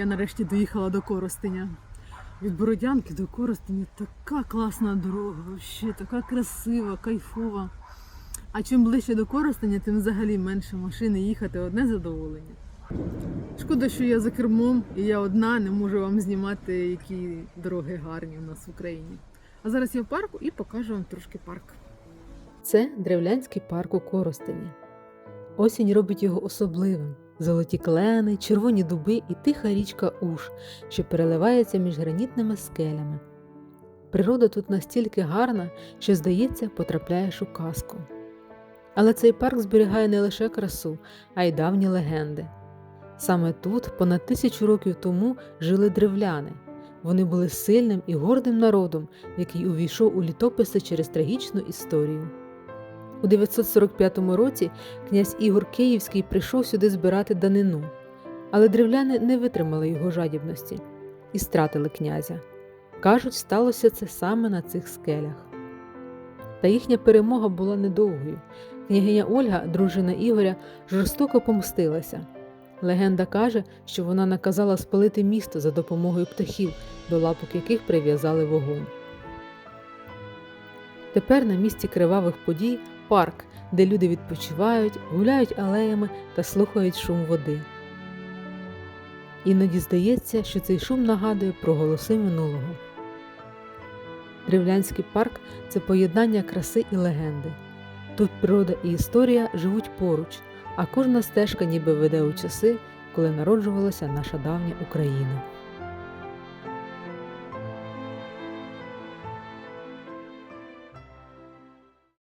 Я нарешті доїхала до Коростеня. Від Бородянки до Коростеня така класна дорога, вообще, така красива, кайфова. А чим ближче до Коростеня, тим взагалі менше машини їхати одне задоволення. Шкода, що я за кермом і я одна не можу вам знімати, які дороги гарні у нас в Україні. А зараз я в парку і покажу вам трошки парк. Це древлянський парк у Коростені. Осінь робить його особливим. Золоті клени, червоні дуби і тиха річка Уш, що переливається між гранітними скелями. Природа тут настільки гарна, що, здається, потрапляєш у казку. Але цей парк зберігає не лише красу, а й давні легенди. Саме тут, понад тисячу років тому, жили древляни. Вони були сильним і гордим народом, який увійшов у літописи через трагічну історію. У 945 році князь Ігор Київський прийшов сюди збирати данину, але древляни не витримали його жадібності і стратили князя. Кажуть, сталося це саме на цих скелях. Та їхня перемога була недовгою. Княгиня Ольга, дружина Ігоря, жорстоко помстилася. Легенда каже, що вона наказала спалити місто за допомогою птахів, до лапок яких прив'язали вогонь. Тепер на місці кривавих подій парк, де люди відпочивають, гуляють алеями та слухають шум води. Іноді здається, що цей шум нагадує про голоси минулого. Древлянський парк це поєднання краси і легенди. Тут природа і історія живуть поруч, а кожна стежка ніби веде у часи, коли народжувалася наша давня Україна.